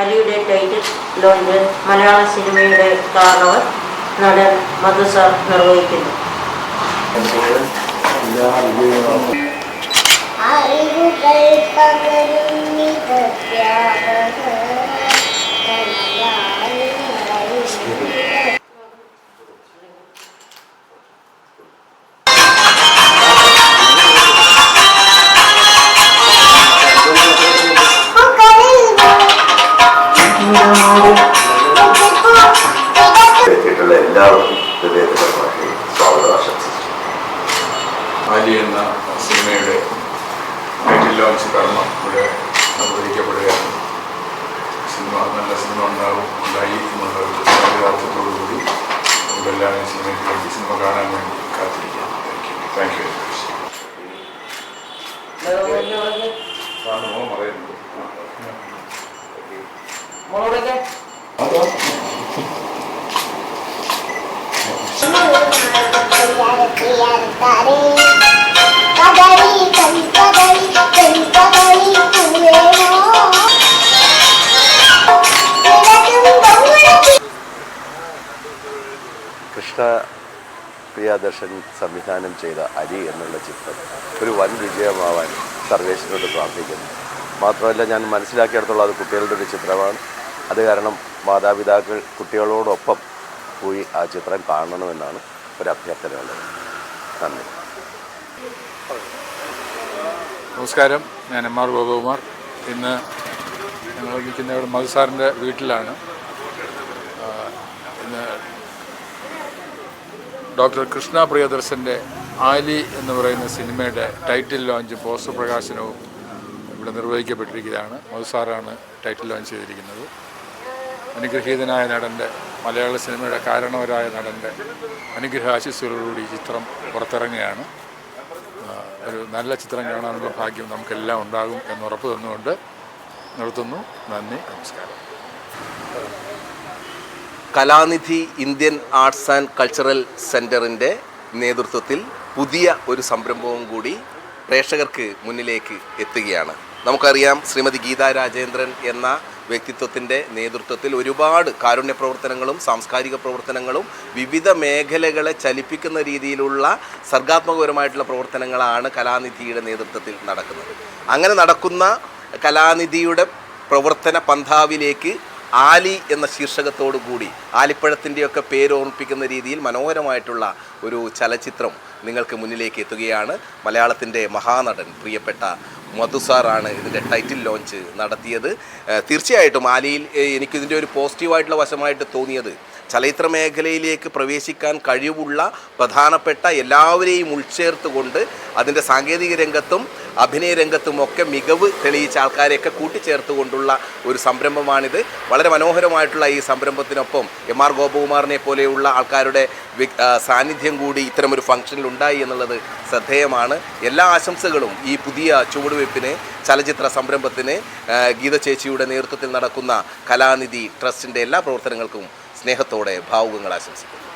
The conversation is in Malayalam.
അലിയുടെ ടൈറ്റിൽ ലോഞ്ച് മലയാള സിനിമയുടെ കാരണവർ നടൻ മധു നിർവഹിക്കുന്നു. അറിവുകൾ കലയായി ഇവിടെ അനുവദിക്കപ്പെടുകയാണ് സിനിമ നല്ല സിനിമ ഉണ്ടാവും ഉണ്ടായി എന്നുള്ള ഒരു യാഥാർത്ഥ്യത്തോടുകൂടി നമുക്കെല്ലാവരും സിനിമയ്ക്ക് വേണ്ടി സിനിമ കാണാൻ വേണ്ടി കാത്തിരിക്കാം thank you thank you very much Priyadarshan സംവിധാനം ചെയ്ത അരി എന്നുള്ള ചിത്രം ഒരു വൻ വിജയമാവാൻ സർവേശ്വരോട് പ്രാർത്ഥിക്കുന്നു. മാത്രമല്ല ഞാൻ മനസ്സിലാക്കിയെടുത്തോളം അത് കുട്ടികളുടെ ഒരു ചിത്രമാണ്. അത് കാരണം മാതാപിതാക്കൾ കുട്ടികളോടൊപ്പം പോയി ആ ചിത്രം കാണണമെന്നാണ് ഒരു അഭ്യർത്ഥന ഉള്ളത് നന്ദി. നമസ്കാരം. ഞാൻ എം ആർ ഗോപകുമാർ. ഇന്ന് ഞങ്ങൾ നിൽക്കുന്ന ഇവിടെ മധു വീട്ടിലാണ് ആ, ഇന്ന് ഡോക്ടർ കൃഷ്ണ പ്രിയദർശന്റെ ആലി എന്ന് പറയുന്ന സിനിമയുടെ ടൈറ്റിൽ ലോഞ്ച് പോസ്റ്റർ പ്രകാശനവും ഇവിടെ നിർവഹിക്കപ്പെട്ടിരിക്കുകയാണ്. മധുസാറാണ് ടൈറ്റിൽ ലോഞ്ച് ചെയ്തിരിക്കുന്നത്. അനുഗ്രഹീതനായ നടന്റെ മലയാള സിനിമയുടെ കാരണവരായ നടന്റെ അനുഗ്രഹാശിസ്സുകളോടുകൂടി ഈ ചിത്രം പുറത്തിറങ്ങുകയാണ്. ഒരു നല്ല ചിത്രം കാണാനുള്ള ഭാഗ്യം നമുക്കെല്ലാം ഉണ്ടാകും എന്ന് ഉറപ്പ് തന്നുകൊണ്ട് നിർത്തുന്നു. നന്ദി നമസ്കാരം. Kalanidhi Indian arts and cultural സെന്ററിന്റെ നേതൃത്വത്തിൽ പുതിയ ഒരു സംരംഭവും കൂടി പ്രേക്ഷകർക്ക് മുന്നിലേക്ക് എത്തുകയാണ്. നമുക്കറിയാം ശ്രീമതി ഗീതാ രാജേന്ദ്രൻ എന്ന വ്യക്തിത്വത്തിന്റെ നേതൃത്വത്തിൽ ഒരുപാട് കാരുണ്യ പ്രവർത്തനങ്ങളും സാംസ്കാരിക പ്രവർത്തനങ്ങളും വിവിധ മേഖലകളെ ചലിപ്പിക്കുന്ന രീതിയിലുള്ള സർഗാത്മകപരമായിട്ടുള്ള പ്രവർത്തനങ്ങളാണ് കലാനിധിയുടെ നേതൃത്വത്തിൽ നടക്കുന്നത്. അങ്ങനെ നടക്കുന്ന കലാനിധിയുടെ പ്രവർത്തന പന്ഥാവിലേക്ക് ആലി എന്ന ശീർഷകത്തോടു കൂടി ആലിപ്പഴത്തിന്റെയൊക്കെ പേര് ഓർമ്മിപ്പിക്കുന്ന രീതിയിൽ മനോഹരമായിട്ടുള്ള ഒരു ചലച്ചിത്രം നിങ്ങൾക്ക് മുന്നിലേക്ക് എത്തുകയാണ്. മലയാളത്തിന്റെ മഹാനടൻ പ്രിയപ്പെട്ട മധുസാറാണ് ഇതിന്റെ ടൈറ്റിൽ ലോഞ്ച് നടത്തിയത്. തീർച്ചയായിട്ടും ആലിയിൽ എനിക്കിതിന്റെ ഒരു പോസിറ്റീവായിട്ടുള്ള വശമായിട്ട് തോന്നിയത് ചലച്ചിത്ര മേഖലയിലേക്ക് പ്രവേശിക്കാൻ കഴിവുള്ള പ്രധാനപ്പെട്ട എല്ലാവരെയും ഉൾച്ചേർത്തുകൊണ്ട് അതിന്റെ സാങ്കേതിക രംഗത്തും അഭിനയ രംഗത്തും ഒക്കെ മികവ് തെളിയിച്ച ആൾക്കാരെയൊക്കെ കൂട്ടിച്ചേർത്തുകൊണ്ടുള്ള ഒരു സംരംഭമാണിത്. വളരെ മനോഹരമായിട്ടുള്ള ഈ സംരംഭത്തിനൊപ്പം എം ആർ ഗോപകുമാറിനെ പോലെയുള്ള ആൾക്കാരുടെ സാന്നിധ്യം കൂടി ഇത്തരമൊരു ഫംഗ്ഷനിൽ ഉണ്ടായി എന്നുള്ളത് ശ്രദ്ധേയമാണ്. എല്ലാ ആശംസകളും ഈ പുതിയ ചുവടുവയ്പ്പിന് ചലച്ചിത്ര സംരംഭത്തിന് ഗീത ചേച്ചിയുടെ നേതൃത്വത്തിൽ നടക്കുന്ന കലാനിധി ട്രസ്റ്റിന്റെ എല്ലാ പ്രവർത്തനങ്ങൾക്കും സ്നേഹത്തോടെ ഭാവുകങ്ങൾ ആശംസിക്കുന്നു.